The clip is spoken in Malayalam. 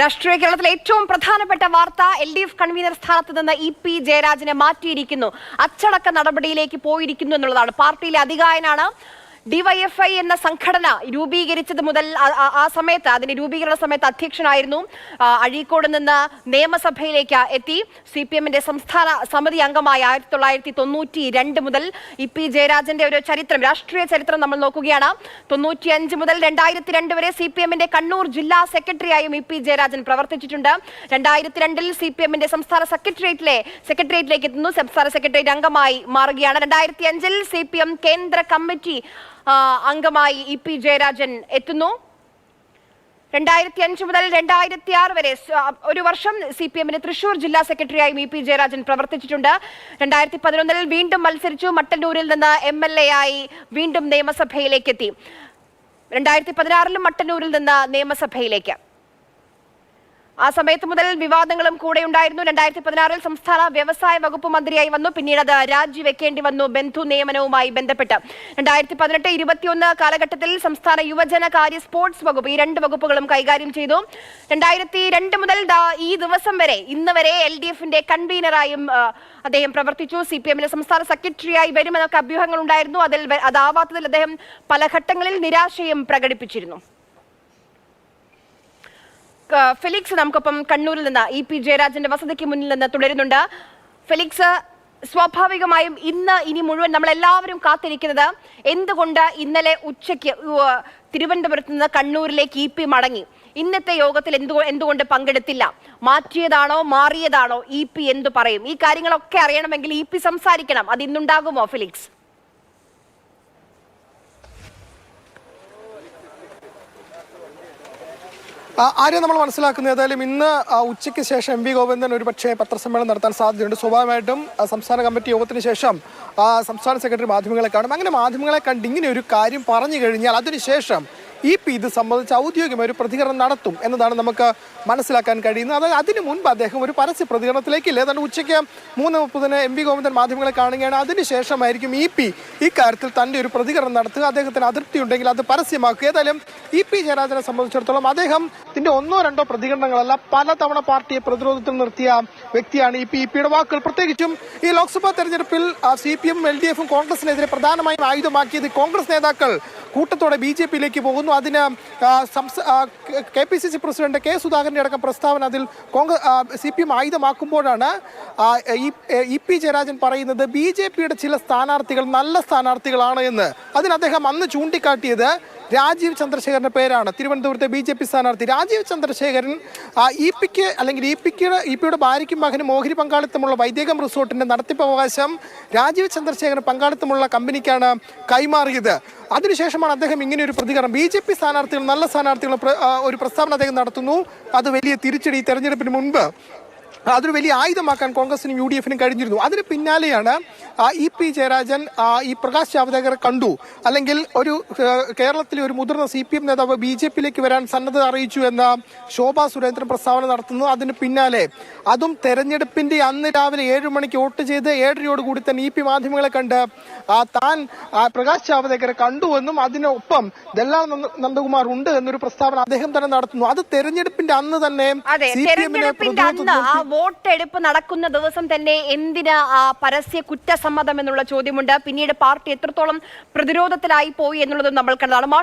രാഷ്ട്രീയ കേരളത്തിലെ ഏറ്റവും പ്രധാനപ്പെട്ട വാർത്ത എൽ ഡി എഫ് കൺവീനർ സ്ഥാനത്ത് നിന്ന് ഇ പി ജയരാജനെ മാറ്റിയിരിക്കുന്നു. അച്ചടക്ക നടപടിയിലേക്ക് പോയിരിക്കുന്നു എന്നുള്ളതാണ്. പാർട്ടിയിലെ അധികായനാണ് ഡിവൈഎഫ്ഐ എന്ന സംഘടന രൂപീകരിച്ചത് മുതൽ ആ- സമയത്ത് അതിന്റെ രൂപീകരണ സമയത്ത് അധ്യക്ഷനായിരുന്നു. അഴീക്കോട് നിന്ന് നിയമസഭയിലേക്ക് എത്തി. സി പി എമ്മിന്റെ സംസ്ഥാന സമിതി അംഗമായി ആയിരത്തി തൊള്ളായിരത്തി തൊണ്ണൂറ്റി രണ്ട് മുതൽ ഇ പി ജയരാജന്റെ ഒരു ചരിത്രം രാഷ്ട്രീയ ചരിത്രം നമ്മൾ നോക്കുകയാണ്. തൊണ്ണൂറ്റിയഞ്ച് മുതൽ രണ്ടായിരത്തി രണ്ട് വരെ സി പി എമ്മിന്റെ കണ്ണൂർ ജില്ലാ സെക്രട്ടറിയായും ഇ പി ജയരാജൻ പ്രവർത്തിച്ചിട്ടുണ്ട്. രണ്ടായിരത്തി രണ്ടിൽ സി പി എമ്മിന്റെ സംസ്ഥാന സെക്രട്ടേറിയറ്റിലെ സെക്രട്ടേറിയറ്റിലേക്ക് എത്തുന്നു. സംസ്ഥാന സെക്രട്ടേറിയറ്റ് അംഗമായി മാറുകയാണ്. രണ്ടായിരത്തി അഞ്ചിൽ സി പി എം കേന്ദ്ര കമ്മിറ്റി അംഗമായി ഇ പി ജയരാജൻ എത്തുന്നു. രണ്ടായിരത്തി അഞ്ച് മുതൽ രണ്ടായിരത്തി ആറ് വരെ ഒരു വർഷം സി പി എമ്മിന് തൃശൂർ ജില്ലാ സെക്രട്ടറിയായും ഇ പി ജയരാജൻ പ്രവർത്തിച്ചിട്ടുണ്ട്. രണ്ടായിരത്തി പതിനൊന്നിൽ വീണ്ടും മത്സരിച്ചു. മട്ടന്നൂരിൽ നിന്ന് എം എൽ എ ആയി വീണ്ടും നിയമസഭയിലേക്ക് എത്തി. രണ്ടായിരത്തി പതിനാറിലും മട്ടന്നൂരിൽ നിന്ന് നിയമസഭയിലേക്ക്. ആ സമയത്ത് മുതൽ വിവാദങ്ങളും കൂടെ ഉണ്ടായിരുന്നു. രണ്ടായിരത്തി പതിനാറിൽ സംസ്ഥാന വ്യവസായ വകുപ്പ് മന്ത്രിയായി വന്നു. പിന്നീട് അത് രാജിവെക്കേണ്ടി വന്നു. ബന്ധു നിയമനവുമായി ബന്ധപ്പെട്ട്. രണ്ടായിരത്തി പതിനെട്ട് ഇരുപത്തിയൊന്ന് കാലഘട്ടത്തിൽ സംസ്ഥാന യുവജന കാര്യ സ്പോർട്സ് വകുപ്പ് ഈ രണ്ട് വകുപ്പുകളും കൈകാര്യം ചെയ്തു. രണ്ടായിരത്തി രണ്ട് മുതൽ ഈ ദിവസം വരെ ഇന്ന് വരെ എൽ ഡി എഫിന്റെ കൺവീനറായും അദ്ദേഹം പ്രവർത്തിച്ചു. സി പി എമ്മിന്റെ സംസ്ഥാന സെക്രട്ടറിയായി വരുമെന്നൊക്കെ അഭ്യൂഹങ്ങൾ ഉണ്ടായിരുന്നു അതിൽ അതാവാത്തതിൽ അദ്ദേഹം പല ഘട്ടങ്ങളിൽ നിരാശയും പ്രകടിപ്പിച്ചിരുന്നു. ഫെലിക്സ് നമുക്കൊപ്പം കണ്ണൂരിൽ നിന്ന് ഇ പി ജയരാജന്റെ വസതിക്ക് മുന്നിൽ നിന്ന് തുടരുന്നുണ്ട്. ഫെലിക്സ് സ്വാഭാവികമായും ഇന്ന് ഇനി മുഴുവൻ നമ്മൾ എല്ലാവരും കാത്തിരിക്കുന്നത് എന്തുകൊണ്ട് ഇന്നലെ ഉച്ചയ്ക്ക് തിരുവനന്തപുരത്ത് നിന്ന് കണ്ണൂരിലേക്ക് ഇ പി മടങ്ങി? ഇന്നത്തെ യോഗത്തിൽ എന്തു എന്തുകൊണ്ട് പങ്കെടുത്തില്ല? മാറ്റിയതാണോ മാറിയതാണോ ഇ പി എന്തു പറയും? ഈ കാര്യങ്ങളൊക്കെ അറിയണമെങ്കിൽ ഇ പി സംസാരിക്കണം. അത് ഇന്നുണ്ടാകുമോ ഫെലിക്സ്? ആര്യം നമ്മൾ മനസ്സിലാക്കുന്നത്? ഏതായാലും ഇന്ന് ഉച്ചയ്ക്ക് ശേഷം എം വി ഗോവിന്ദൻ ഒരു പക്ഷേ പത്രസമ്മേളനം നടത്താൻ സാധ്യതയുണ്ട്. സ്വാഭാവികമായിട്ടും സംസ്ഥാന കമ്മിറ്റി യോഗത്തിന് ശേഷം സംസ്ഥാന സെക്രട്ടറി മാധ്യമങ്ങളെ കാണും. അങ്ങനെ മാധ്യമങ്ങളെ കണ്ട് ഇങ്ങനെ ഒരു കാര്യം പറഞ്ഞു കഴിഞ്ഞാൽ അതിനുശേഷം ഇ പി ഇത് സംബന്ധിച്ച് ഔദ്യോഗികമായ ഒരു പ്രതികരണം നടത്തും എന്നതാണ് നമുക്ക് മനസ്സിലാക്കാൻ കഴിയുന്നത്. അതായത് അതിന് മുൻപ് അദ്ദേഹം ഒരു പരസ്യ പ്രതികരണത്തിലേക്കില്ല? ഏതാണ്ട് ഉച്ചയ്ക്ക് മൂന്ന് മുപ്പതിന് എം പി ഗോവിന്ദൻ മാധ്യമങ്ങളെ കാണുകയാണ്. അതിനുശേഷമായിരിക്കും ഇ പി ഇക്കാര്യത്തിൽ തന്റെ ഒരു പ്രതികരണം നടത്തുക. അദ്ദേഹത്തിന് അതിർത്തി ഉണ്ടെങ്കിൽ അത് പരസ്യമാക്കുക. ഏതായാലും ഇ പി ജയരാജനെ സംബന്ധിച്ചിടത്തോളം അദ്ദേഹം ഇതിന്റെ ഒന്നോ രണ്ടോ പ്രതികരണങ്ങളല്ല പലതവണ പാർട്ടിയെ പ്രതിരോധത്തിൽ നിർത്തിയ വ്യക്തിയാണ് ഇ പി. ഇ പിയുടെ വാക്കുകൾ. പ്രത്യേകിച്ചും ഈ ലോക്സഭാ തെരഞ്ഞെടുപ്പിൽ C P M L D എഫും കോൺഗ്രസിനെതിരെ പ്രധാനമായും ആയുധമാക്കിയത് കോൺഗ്രസ് നേതാക്കൾ. കൂട്ടത്തോടെ ബി ജെ പിയിലേക്ക് പോകുന്നു. അതിന് K P C C president K സുധാകരന്റെ അടക്കം പ്രസ്താവന അതിൽ കോൺഗ്രസ് സി പി എം ആയുധമാക്കുമ്പോഴാണ് ഇ പി ജയരാജൻ പറയുന്നത് ബി ജെ പിയുടെ ചില സ്ഥാനാർത്ഥികൾ നല്ല സ്ഥാനാർത്ഥികളാണ് എന്ന്. അതിന് അദ്ദേഹം അന്ന് ചൂണ്ടിക്കാട്ടിയത് രാജീവ് ചന്ദ്രശേഖരന്റെ പേരാണ്. തിരുവനന്തപുരത്തെ ബി ജെ പി സ്ഥാനാർത്ഥി രാജീവ് ചന്ദ്രശേഖരൻ ഇ പിക്ക് അല്ലെങ്കിൽ ഇ പിക്ക് ഇ പിയുടെ ഭാര്യയ്ക്കും മകനും ഓഹരി പങ്കാളിത്തമുള്ള വൈദേകം റിസോർട്ടിന്റെ നടത്തിപ്പ് അവകാശം രാജീവ് ചന്ദ്രശേഖരൻ പങ്കാളിത്തമുള്ള കമ്പനിക്കാണ് കൈമാറിയത്. അതിനുശേഷമാണ് അദ്ദേഹം ഇങ്ങനെ ഒരു പ്രതികരണം. ബി ജെ പി സ്ഥാനാർത്ഥികൾ നല്ല സ്ഥാനാർത്ഥികൾ ഒരു പ്രസ്താവന അദ്ദേഹം നടത്തുന്നു. അത് വലിയ തിരിച്ചടി തെരഞ്ഞെടുപ്പിന് മുൻപ് അതൊരു വലിയ ആയുധമാക്കാൻ കോൺഗ്രസിനും യു ഡി എഫിനും കഴിഞ്ഞിരുന്നു. അതിന് പിന്നാലെയാണ് ഇ പി ജയരാജൻ ഈ പ്രകാശ് ജാവ്ദേക്കറെ കണ്ടു. അല്ലെങ്കിൽ ഒരു കേരളത്തിലെ ഒരു മുതിർന്ന സി പി എം നേതാവ് ബി ജെ പിയിലേക്ക് വരാൻ സന്നദ്ധത അറിയിച്ചു എന്ന ശോഭാ സുരേന്ദ്രൻ പ്രസ്താവന നടത്തുന്നു. അതിന് പിന്നാലെ അതും തെരഞ്ഞെടുപ്പിന്റെ അന്ന് രാവിലെ ഏഴ് മണിക്ക് വോട്ട് ചെയ്ത് ഏഴരയോട് കൂടി തന്നെ ഇ പി മാധ്യമങ്ങളെ കണ്ട് താൻ പ്രകാശ് ജാവ്ദേക്കറെ കണ്ടുവെന്നും അതിനൊപ്പം ദല്ലാൽ നന്ദകുമാർ ഉണ്ട് എന്നൊരു പ്രസ്താവന അദ്ദേഹം തന്നെ നടത്തുന്നു. അത് തെരഞ്ഞെടുപ്പിന്റെ അന്ന് തന്നെ സി പി എമ്മിനെ വോട്ടെടുപ്പ് നടക്കുന്ന ദിവസം തന്നെ എന്തിന് പരസ്യ കുറ്റസമ്മതം എന്നുള്ള ചോദ്യമുണ്ട്? പിന്നീട് പാർട്ടി എത്രത്തോളം പ്രതിരോധത്തിലായി പോയി എന്നുള്ളതും നമ്മൾ കണ്ടതാണ്.